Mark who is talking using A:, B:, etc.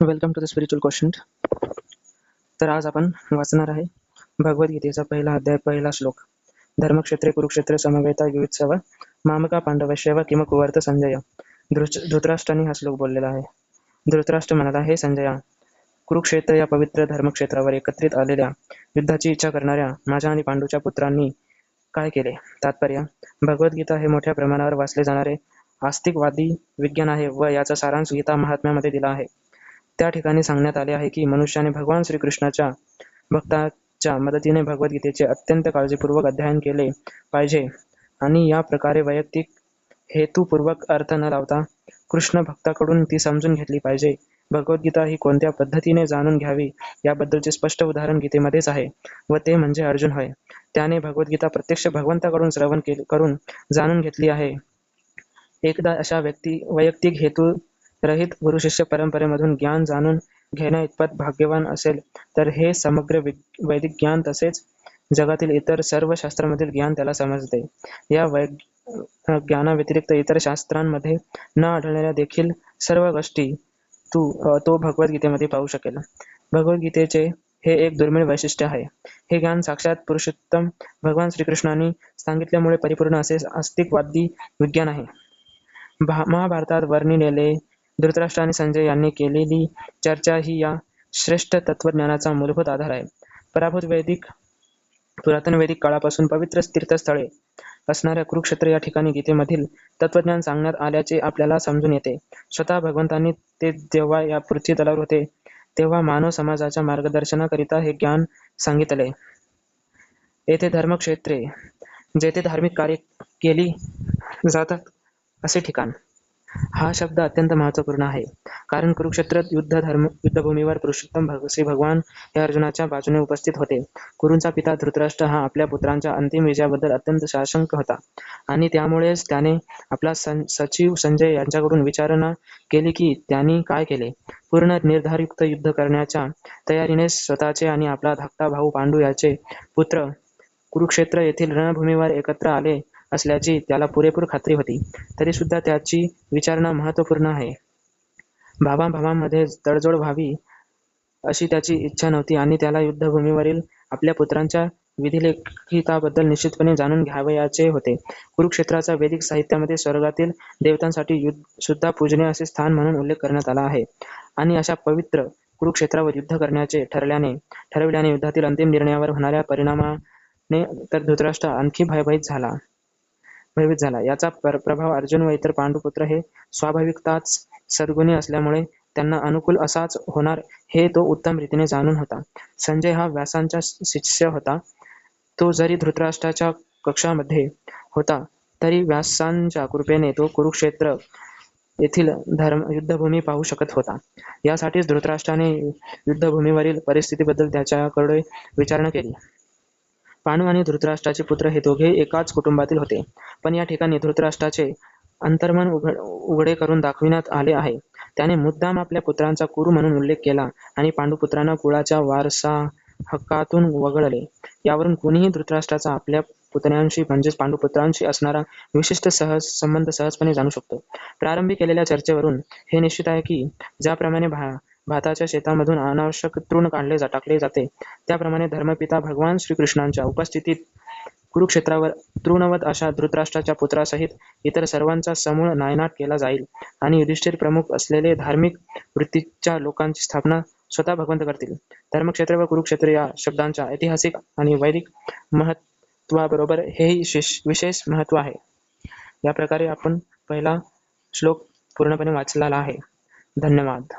A: Welcome to the spiritual question तर आज आपण वाचणार आहे भगवद्गीतेचा पहिला अध्याय पहिला श्लोक. धर्मक्षेत्रे कुरुक्षेत्र समवेता युत्सव मामका पांडवशैव किम कुवर्त संजय. धृतराष्ट्राने हा श्लोक बोललेला आहे. धृतराष्ट्र म्हणाला हे संजया कुरुक्षेत्र या पवित्र धर्मक्षेत्रावर एकत्रित आलेल्या युद्धाची इच्छा करणाऱ्या माझ्या आणि पांडूच्या पुत्रांनी काय केले? तात्पर्य भगवद्गीता हे मोठ्या प्रमाणावर वाचले जाणारे आस्तिकवादी विज्ञान आहे व याचा सारांश गीता महात्म्यामध्ये दिला आहे. त्या ठिकाणी सांगण्यात आले आहे की मनुष्याने भगवान श्रीकृष्णाच्या भक्ताच्या मदतीने भगवद्गीतेचे अत्यंत काळजीपूर्वक अध्ययन केले पाहिजे आणि या प्रकारे वैयक्तिक हेतुपूर्वक अर्थ न लावता कृष्ण भक्ताकडून ती समजून घेतली पाहिजे. भगवद्गीता ही कोणत्या पद्धतीने जाणून घ्यावी याबद्दलचे स्पष्ट उदाहरण गीतेमध्येच आहे व ते म्हणजे अर्जुन होय. त्याने भगवद्गीता प्रत्यक्ष भगवंताकडून श्रवण केले करून जाणून घेतली आहे. एकदा अशा व्यक्ती वैयक्तिक हेतू रहित गुरुशिष्य परंपरेमधून ज्ञान जाणून घेण्या इतपत भाग्यवान असेल तर हे समग्र वैदिक ज्ञान तसेच जगातील इतर सर्व शास्त्रांमधील ज्ञान त्याला समजते. या वै ज्ञानाव्यतिरिक्त इतर शास्त्रांमध्ये न आढळणाऱ्या देखील सर्व गोष्टी तू तो भगवद्गीतेमध्ये पाहू शकेल. भगवद्गीतेचे हे एक दुर्मिळ वैशिष्ट्य आहे. हे ज्ञान साक्षात पुरुषोत्तम भगवान श्रीकृष्णांनी सांगितल्यामुळे परिपूर्ण असे आस्तिकवादी विज्ञान आहे. भा- महाभारतात वर्णिलेले धृतराष्ट्र आणि संजय यांनी केलेली चर्चा ही या श्रेष्ठ तत्वज्ञानाचा मूलभूत आधार आहे. पराभूत वैदिक पुरातन वैदिक काळापासून पवित्र तीर्थस्थळे असणाऱ्या कुरुक्षेत्र या ठिकाणी गीतेमधील तत्वज्ञान सांगण्यात आल्याचे आपल्याला समजून येते. स्वतः भगवंतांनी ते जेव्हा या पृथ्वी तलावर होते तेव्हा मानव समाजाच्या मार्गदर्शनाकरिता हे ज्ञान सांगितले. येथे धर्मक्षेत्रे जेथे धार्मिक कार्य केली जातात असे ठिकाण. हा शब्द अत्यंत महत्त्वपूर्ण आहे. कारण कुरुक्षेत्र युद्ध धर्म युद्धभूमीवर पुरुषोत्तम भग श्री भगवान हे अर्जुनाच्या बाजूने उपस्थित होते. कुरूंचा पिता धृतराष्ट्र हा आपल्या पुत्रांच्या अंतिम विजयाबद्दल अत्यंत साशंक होता. आणि त्यामुळेच त्याने आपला सं सचिव संजय यांच्याकडून विचारणा केली की त्यांनी काय केले? पूर्ण निर्धारयुक्त युद्ध करण्याच्या तयारीने स्वतःचे आणि आपला धाकटा भाऊ पांडू याचे पुत्र कुरुक्षेत्र येथील रणभूमीवर एकत्र आले. असल्याची त्याला पुरेपूर खात्री होती. तरी सुद्धा त्याची विचारणा महत्त्वपूर्ण आहे. भावाभावांमध्ये तडजोड व्हावी अशी त्याची इच्छा नव्हती आणि त्याला युद्धभूमीवरील आपल्या पुत्रांच्या विधिलेखिताबद्दल निश्चितपणे जाणून घ्यावयाचे होते. कुरुक्षेत्राचा वैदिक साहित्यामध्ये स्वर्गातील देवतांसाठी युद्ध सुद्धा पूजने असे स्थान म्हणून उल्लेख करण्यात आला आहे. आणि अशा पवित्र कुरुक्षेत्रावर युद्ध करण्याचे ठरल्याने ठरविल्याने युद्धातील अंतिम निर्णयावर होणाऱ्या परिणामाने तर धृतराष्ट्र आणखी भयभीत झाला. भयभीत झाला. याचा प्रभाव अर्जुन व इतर पांडुपुत्र हे स्वाभाविकताच सद्गुणी असल्यामुळे त्यांना अनुकूल असाच होणार हे तो उत्तम रीतीने जाणून होता. संजय हा व्यासांचा शिष्य होता. तो जरी धृतराष्ट्राच्या कक्षामध्ये होता तरी व्यासांच्या कृपेने तो कुरुक्षेत्र येथील धर्म युद्धभूमी पाहू शकत होता. यासाठीच धृतराष्ट्राने युद्धभूमीवरील परिस्थितीबद्दल त्याच्याकडे विचारणा केली. पांडू आणि धृतराष्ट्राचे पुत्र हे दोघे एकाच कुटुंबातील होते. पण या ठिकाणी धृतराष्ट्राचे अंतर्मन उघड उघडे करून दाखविण्यात आले आहे. त्याने मुद्दाम आपल्या पुत्रांचा कुरु म्हणून उल्लेख केला आणि पांडुपुत्रांना कुळाच्या वारसा हक्कातून वगळले. यावरून कोणीही धृतराष्ट्राचा आपल्या पुतण्यांशी म्हणजेच पांडुपुत्रांशी असणारा विशिष्ट सहज संबंध सहजपणे जाणू शकतो. प्रारंभी केलेल्या चर्चेवरून हे निश्चित आहे की ज्याप्रमाणे भा भाताच्या शेतामधून अनावश्यक तृण काढले जा टाकले जाते. त्याप्रमाणे धर्मपिता भगवान श्रीकृष्णांच्या उपस्थितीत कुरुक्षेत्रावर तृणवत अशा धृतराष्ट्राच्या पुत्रासहित इतर सर्वांचा समूळ नायनाट केला जाईल आणि युधिष्ठिर प्रमुख असलेले धार्मिक वृत्तीच्या लोकांची स्थापना स्वतः भगवंत करतील. धर्मक्षेत्र व कुरुक्षेत्र या शब्दांच्या ऐतिहासिक आणि वैदिक महत्वाबरोबर हेही विशेष विशेष महत्त्व आहे. या प्रकारे आपण पहिला श्लोक पूर्णपणे वाचलेला आहे. धन्यवाद.